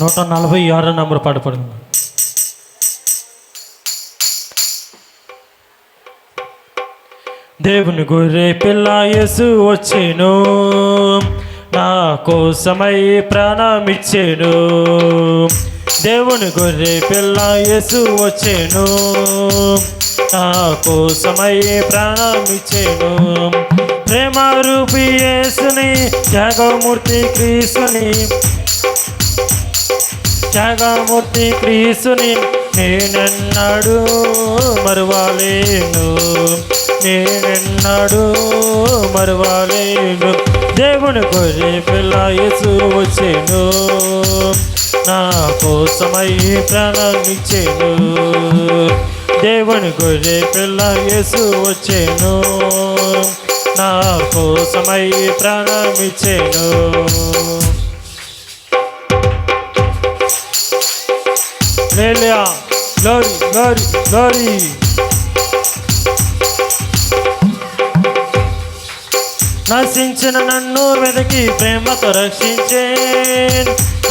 నూట నలభై ఆరో నంబర్ పాట పడుతుంది దేవుని గొర్రె పిల్ల యేసు వచ్చేను నా కోసమై ప్రాణమిచ్చేను. దేవుని గొర్రె పిల్ల యేసు వచ్చేను నా కోసమై ప్రాణమిచ్చేను. ప్రేమ రూపి యేసుని త్యాగమూర్తి క్రీస్తుని త్యాగమూర్తి క్రీస్తుని నేనెన్నాడు మరువాలేను. నేనెన్నాడు మరువాలేను. దేవుని గొర్రె పిల్ల యేసు వచ్చేను. నా కోసమై ప్రాణమిచ్చేను దేవుని గొర్రె పిల్ల యేసు వచ్చేను. నా కోసమై ప్రాణమిచ్చేను Lelia, glory, glory, glory. నశించిన నన్ను వెతికి ప్రేమతో రక్షించే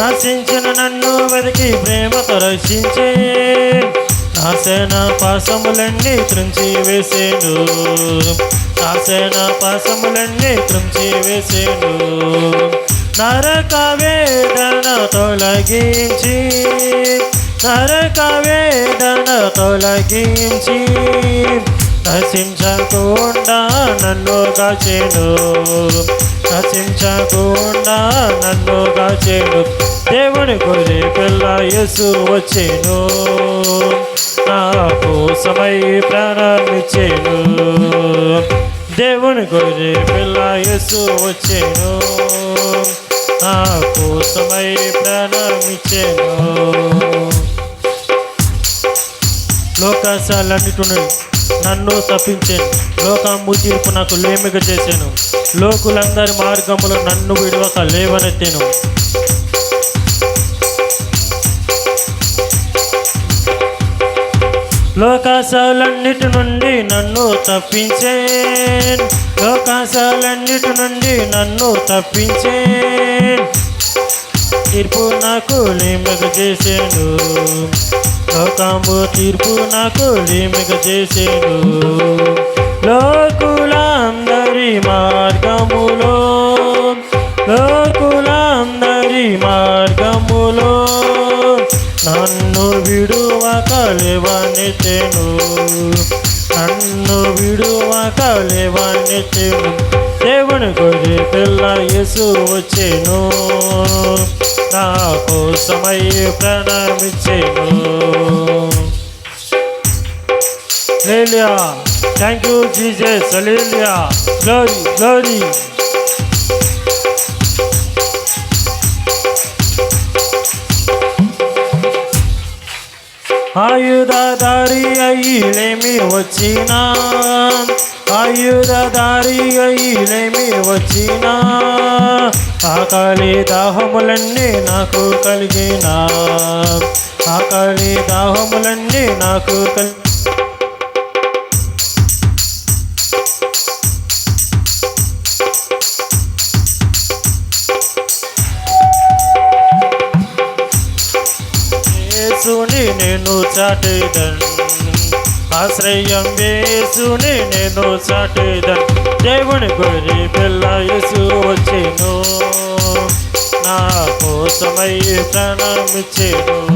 నశించిన నన్ను వెతికి ప్రేమతో రక్షించే నా సేన పాసములన్నీ త్రుంచి వేసేను. నా సేన పాసములన్నీ త్రుంచి వేసేను. నరక వేదన తొలగించి నరక వేదన తొలగించి నశించకుండా నన్ను కాచేను నశించకుండా నన్ను కాచేను దేవుని గొర్రె పిల్ల యేసు వచ్చేను. నా కోసమై ప్రారంభించేను దేవుని గొర్రె పిల్ల యేసు వచ్చేను. నా కోసమై ప్రాణమిచ్చేను అవకాశాలన్నిటిని నన్ను తప్పించాను. లోకము తీర్పు నాకు లేమిక చేశాను లోకులందరి మార్గములు నన్ను విడవక లేవనెత్తాను. లోకాశాలన్నిటి నుండి నన్ను తప్పించే లోకాశాలన్నిటి నుండి నన్ను తప్పించే తీర్పు నాకు లిమిక చేసేను. లోకము తీర్పు నాకు లిమిక చేసేను. లోకులందరి మార్గములో లోకులందరి మార్గములో నన్ను విడువ కలివనితేను నన్ను విడువక లేవనెత్తెను దేవుని గొర్రె పిల్ల యేసు వచ్చేను. నా కోసమై ప్రాణమిచ్చేను. లేలియా థ్యాంక్ యూ జీజస్ లేలియా గ్లోరీ గ్లోరీ. ఆయుధదారి అయ్యిలేమి వచ్చినా. ఆయుధదారి అయ్యిలేమి వచ్చినా. ఆకలి దాహములన్నీ నాకు కలిగిన. ఆకలి దాహములన్నీ నాకు కలిగి నేను చాటేదన్. ఆశ్రయం వేసుని నేను చాటేదన్. దేవుని గొర్రె పిల్ల యేసు వచ్చేను. నా కోసమై ప్రాణమిచ్చేను.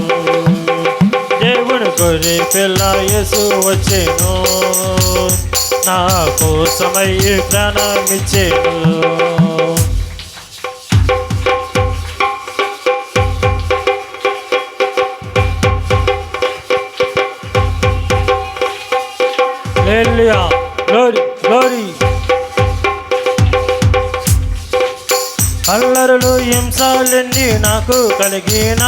దేవుని గొర్రె పిల్ల యేసు వచ్చేను. నా కోసమై ప్రాణమిచ్చేను. Hallelujah. Glory, glory. అల్లరులు హింసాలన్నీ నాకు కలిగిన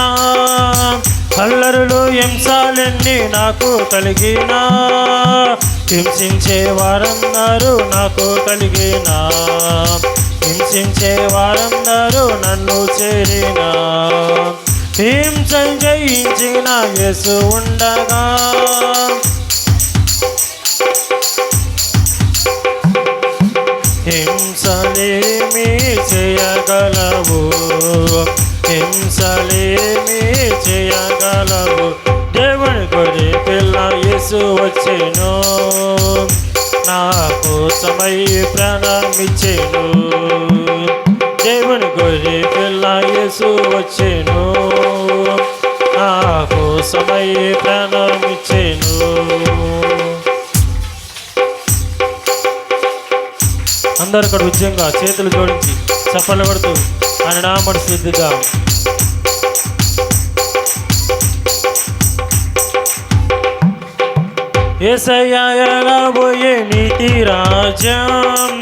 అల్లరులు హింసాలన్నీ నాకు కలిగిన హింసించే వారందరూ నాకు కలిగిన హింసించే వారందరూ నన్ను చేరిన హింస జయించిన యేసు ఉండగా హింసలేమి చేయగలవు. హింసలేమి చేయగలవు. దేవుని కొడి పిల్ల యేసు వచ్చెను. నా కోసమై ప్రాణమిచ్చెను. దేవుని కొడి పిల్ల యేసు వచ్చెను. నా కోసమై ప్రాణమిచ్చెను. అందరు ఇక్కడ ఉద్యంగా చేతులు జోడించి చప్పలు పడుతూ ఆయన నామడు సిద్ధిగా ఏసయ్యా ఎలా పోయే నీతి రాజ్యం?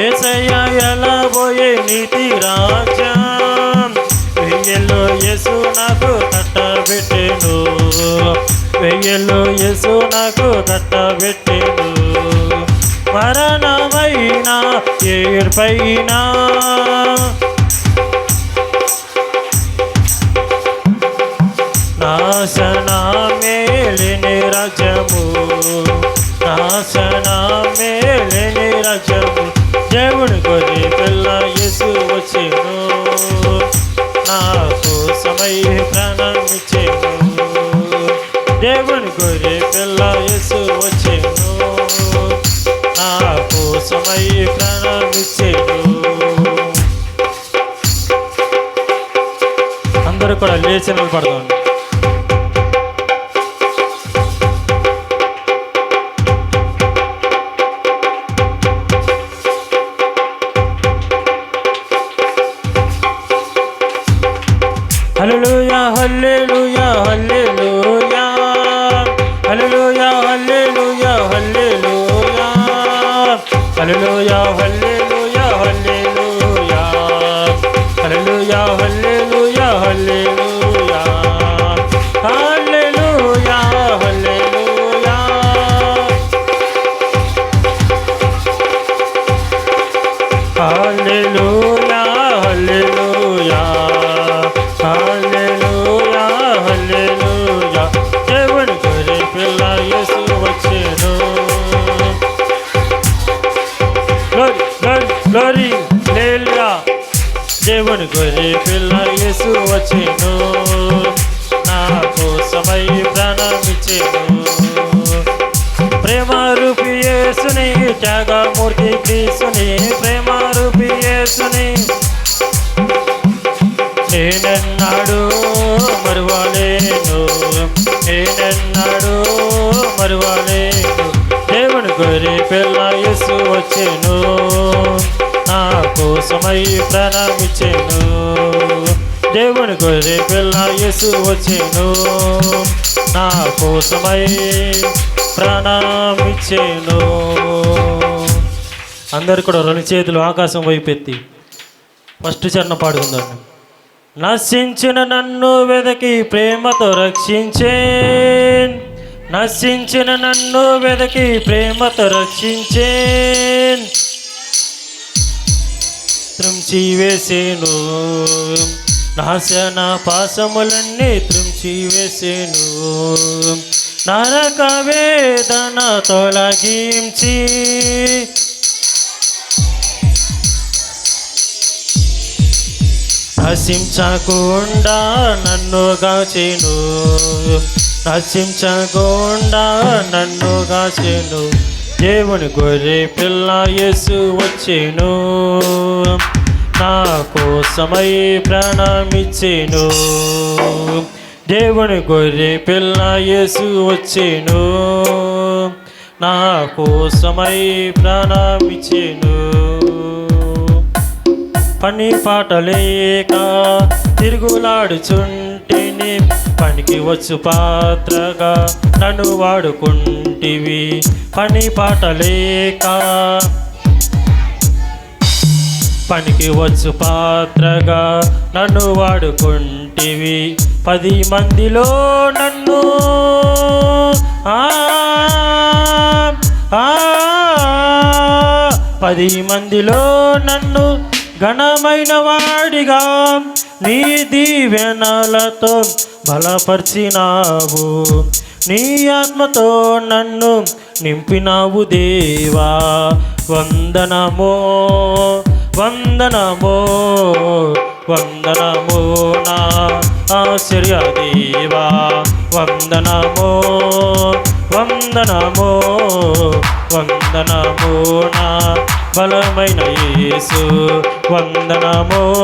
ఏసయ్యా ఎలా పోయే నీతి రాజ్యం? వెయ్యల్లో యేసు నాకు కట్టబెట్టెను వెయ్యల్లో యేసు నాకు కట్టబెట్టెను మరణమైన ఏర్పైన నాశన మేలిని రాజ్యము నాశన మేలిని రాజ్యము దేవుని కొని పిల్ల యేసు వచ్చేను నాకు సమై ప్రాణం అందరూ కూడా లేచి నిలబడదాం. గ్లోరీ గ్లోరీ దేవుని గొర్రె పిల్ల యేసు వచ్చేను నా కోసమై ప్రాణమిచ్చెను ప్రేమ రూపి యేసుని త్యాగమూర్తి క్రీస్తుని ప్రేమ రూపి యేసుని. నేనన్నాడు మరువాలేను. నేనన్నాడు మరువాలేను. దేవుని పిల్ల యేసు వచ్చెను. నా కోసమై ప్రాణమిచ్చెను. దేవుని గొర్రె పిల్ల యేసు వచ్చెను. నా కోసమై ప్రాణమిచ్చెను. అందరు కూడా రెండు చేతులు ఆకాశం వైపు ఎత్తి ఫస్ట్ చరణ పాడుకుందాం. నశించిన నన్ను వెదకి ప్రేమతో రక్షించే నశించిన నన్ను వెదకి ప్రేమతో రక్షించే త్రుంచి వేసేను. నాశన పాసములన్నీ త్రుంచి వేసేను. నరక వేదన తొలగించి నశించకుండా నన్ను గాచేను నశించకుండా నన్ను కాసేను దేవుని గొర్రె పిల్ల యేసు వచ్చేను. నా కోసమై ప్రాణమిచ్చెను. దేవుని గొర్రె పిల్ల యేసు వచ్చేను. నా కోసమై ప్రాణమిచ్చెను. పని పాటలేక తిరుగులాడుచుంటిని పనికి వచ్చు పాత్రగా. నన్ను వాడుకుంటివి పని పాటలేక పనికి వచ్చు పాత్రగా నన్ను వాడుకుంటివి. పది మందిలో నన్ను ఆ ఆ పది మందిలో నన్ను ఘనమైన వాడిగా. నీ దీవెనలతో బలపరిచినావు. నీ ఆత్మతో నన్ను నింపినావు దేవా. వందనమో వందనమో వందనమో నా ఆశ్చర్య దేవా. వందనమో వందనమో వందనమో నా బలమైన యేసు. వందనమో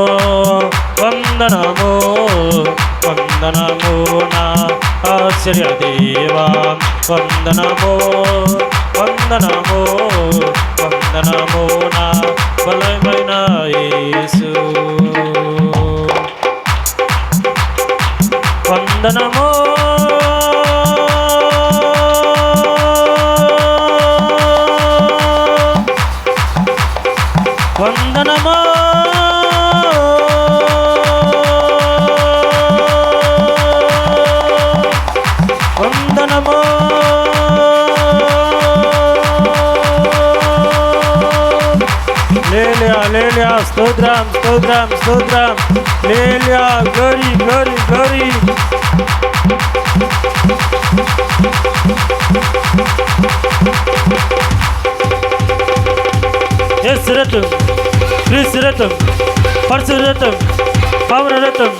వందనమో వందనమో నా ఆశ్చర్య దేవా. వందనమో వందనమో వందనమో నా బలమైన యేసు. Лелия, Лелия, 100 грамм, 100 грамм, 100 грамм. Лелия, гори, гори, гори. Есть ритм, есть ритм, пальцы ритм, павра ритм,